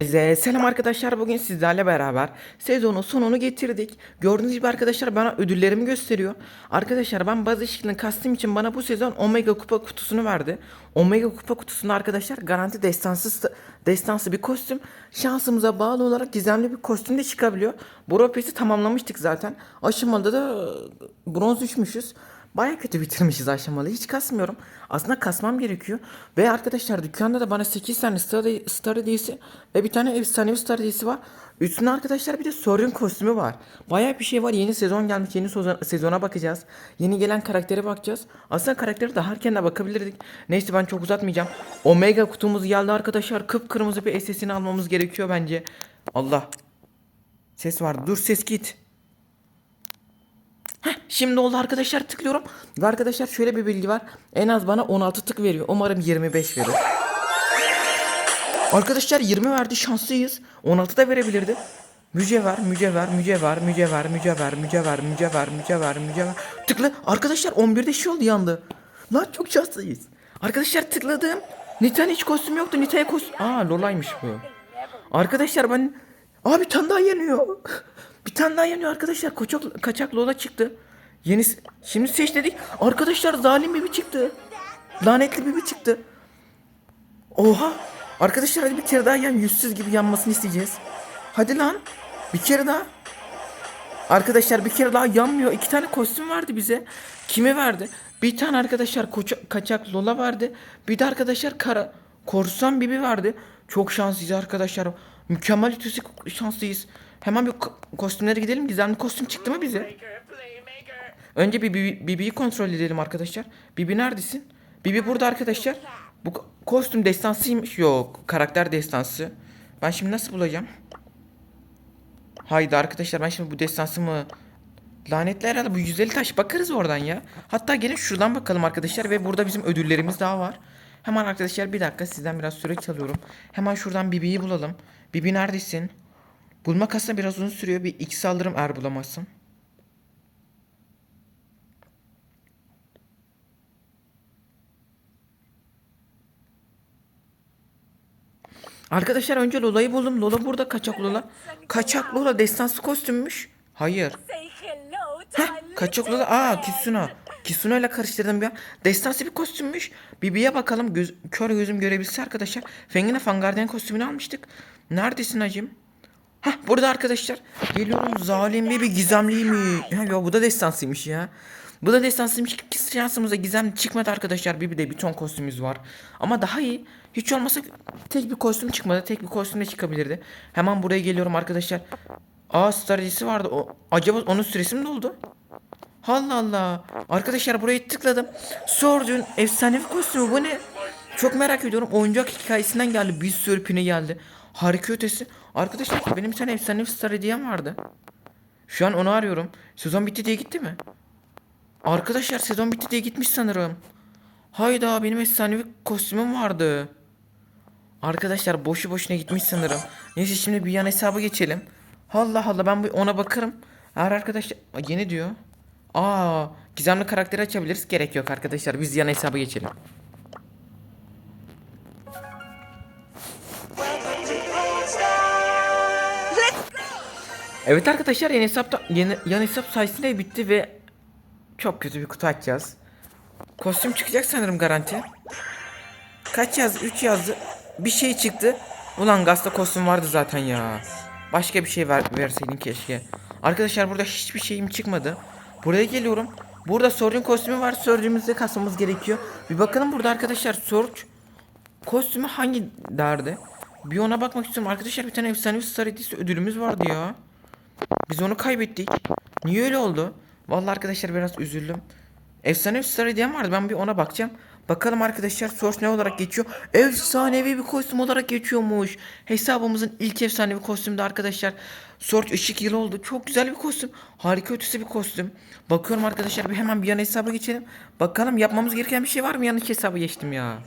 Herkese Selam arkadaşlar bugün sizlerle beraber sezonun sonunu getirdik. Gördüğünüz gibi arkadaşlar bana ödüllerimi gösteriyor. Arkadaşlar ben bazı işlerini kastım için bana bu sezon Omega kupa kutusunu verdi. Omega kupa kutusunda arkadaşlar garanti destansı destansı bir kostüm. Şansımıza bağlı olarak gizemli bir kostüm de çıkabiliyor. Bu tamamlamıştık zaten. Aşamada da bronz düşmüşüz. Baya kötü bitirmişiz aşamalı. Hiç kasmıyorum. Aslında kasmam gerekiyor. Ve arkadaşlar dükkanda da bana 8 tane Star, Star Hediyesi ve bir tane efsanevi Star Hediyesi var. Üstüne arkadaşlar bir de Sorun kostümü var. Baya bir şey var. Yeni sezon gelmiş. Yeni sezon, sezona bakacağız. Yeni gelen karaktere bakacağız. Aslında karaktere daha erken de bakabilirdik. Neyse ben çok uzatmayacağım. Omega kutumuz geldi arkadaşlar. Kıpkırmızı bir SS'ini almamız gerekiyor bence. Allah. Ses var. Dur ses git. Heh, şimdi oldu arkadaşlar tıklıyorum. Ve arkadaşlar şöyle bir bilgi var. En az bana 16 tık veriyor. Umarım 25 verir. Arkadaşlar 20 verdi şanslıyız. 16 da verebilirdi. Mücevher, mücevher, mücevher, mücevher, mücevher, mücevher, mücevher, mücevher, mücevher. Tıkla. Arkadaşlar 11'de şey oldu yandı. Lan çok şanslıyız. Arkadaşlar tıkladım. Nita'nın hiç kostüm yoktu. Nita'ya kostüm. Aa Lola'ymış bu. Arkadaşlar ben... Aa bir tane daha yanıyor. Tane daha yanıyor arkadaşlar. Kaçak, kaçak Lola çıktı. Yeni... Şimdi seç dedik. Arkadaşlar zalim bir çıktı. Lanetli bir çıktı. Oha. Arkadaşlar hadi bir kere daha yan yüzsüz gibi yanmasını isteyeceğiz. Hadi lan. Bir kere daha. Arkadaşlar bir kere daha yanmıyor. İki tane kostüm verdi bize. Kime verdi? Bir tane arkadaşlar koça- kaçak Lola verdi. Bir de arkadaşlar kara korsan Bibi verdi. Çok şanslıyız arkadaşlar. Mükemmel ötesi şanslıyız. Hemen bir ko- kostümlere gidelim. Gizemli kostüm çıktı mı bize? Önce bir Bibi- Bibi'yi kontrol edelim arkadaşlar. Bibi neredesin? Bibi burada arkadaşlar. Bu ko- kostüm destansıymış. Yok karakter destansı. Ben şimdi nasıl bulacağım? Haydi arkadaşlar ben şimdi bu destansı mı Lanetli herhalde bu 150 taş bakarız oradan ya. Hatta gelin şuradan bakalım arkadaşlar ve burada bizim ödüllerimiz daha var. Hemen arkadaşlar bir dakika sizden biraz süre çalıyorum. Hemen şuradan Bibi'yi bulalım. Bibi neredesin? Bulmak aslında biraz uzun sürüyor. Bir X alırım eğer bulamazsın. Arkadaşlar önce Lola'yı buldum. Lola burada kaçak Lola. Kaçak Lola destansı kostümmüş. Hayır. Heh, kaçak Lola. Aa. Kisuna. Kisuna ile karıştırdım an. Destansı bir kostümmüş. Bibi'ye bakalım. Göz, kör gözüm görebilse arkadaşlar. Fengine Fangardiyan kostümünü almıştık. Neredesin hacım? Heh burada arkadaşlar. Geliyorum zalim bir gizemli mi? Ya, ya bu da destansıymış ya. Bu da destansıymış. İki şansımıza gizem çıkmadı arkadaşlar. Bir de bir ton kostümümüz var. Ama daha iyi. Hiç olmasa tek bir kostüm çıkmadı. Tek bir kostüm de çıkabilirdi. Hemen buraya geliyorum arkadaşlar. Aa stratejisi vardı. O, acaba onun süresi mi doldu? Allah Allah. Arkadaşlar buraya tıkladım. Sordun efsanevi kostümü bu ne? Çok merak ediyorum. Oyuncak hikayesinden geldi. Bir sürü pine geldi. Harika ötesi. Arkadaşlar benim bir tane efsanevi star hediyem vardı. Şu an onu arıyorum. Sezon bitti diye gitti mi? Arkadaşlar sezon bitti diye gitmiş sanırım. Hayda benim efsanevi kostümüm vardı. Arkadaşlar boşu boşuna gitmiş sanırım. Neyse şimdi bir yan hesabı geçelim. Allah Allah ben ona bakarım. Eğer arkadaşlar yeni diyor. Aa gizemli karakteri açabiliriz. Gerek yok arkadaşlar. Biz yan hesabı geçelim. Evet arkadaşlar yeni hesapta yeni, yan hesap sayesinde bitti ve çok kötü bir kutu açacağız. Kostüm çıkacak sanırım garanti. Kaç yazdı? 3 yazdı. Bir şey çıktı. Ulan gazda kostüm vardı zaten ya. Başka bir şey ver, verseydin keşke. Arkadaşlar burada hiçbir şeyim çıkmadı. Buraya geliyorum. Burada Surge'un kostümü var. Surge'ümüzde kasmamız gerekiyor. Bir bakalım burada arkadaşlar Surge kostümü hangi derdi? Bir ona bakmak istiyorum. Arkadaşlar bir tane efsanevi Star ödülümüz vardı ya. Biz onu kaybettik. Niye öyle oldu? Vallahi arkadaşlar biraz üzüldüm. Efsanevi Star hediyem vardı. Ben bir ona bakacağım. Bakalım arkadaşlar Source ne olarak geçiyor? Efsanevi bir kostüm olarak geçiyormuş. Hesabımızın ilk efsanevi kostümü de arkadaşlar. Source ışık yılı oldu. Çok güzel bir kostüm. Harika ötesi bir kostüm. Bakıyorum arkadaşlar bir hemen bir yan hesaba geçelim. Bakalım yapmamız gereken bir şey var mı? Yanlış hesaba geçtim ya.